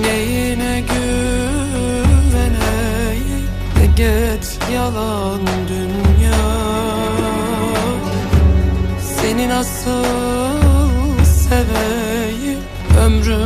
Neyine güveneyim? De get yalan dünya. Seni nasıl seveyim? Ömrüm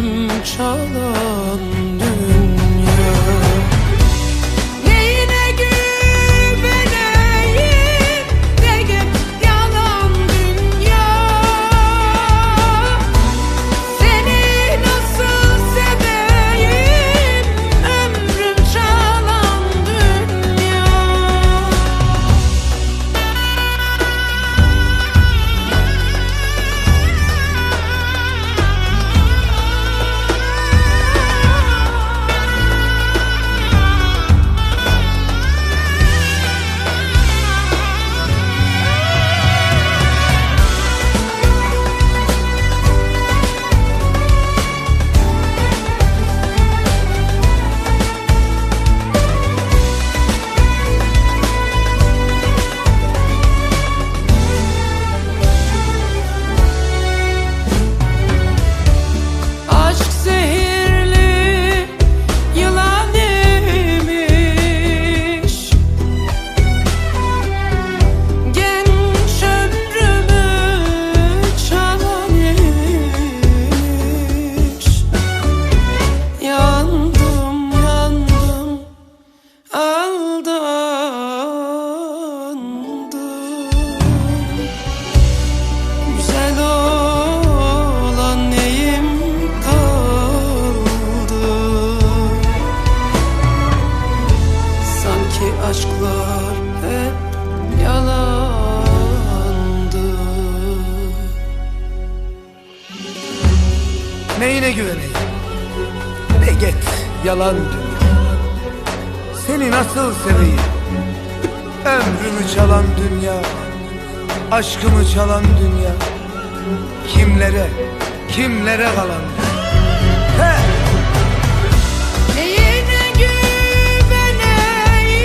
aşklar hep yalandı Neyine güveneyim? Ne get yalan dünya Seni nasıl seveyim? Ömrümü çalan dünya Aşkımı çalan dünya Kimlere, kimlere kalan dünya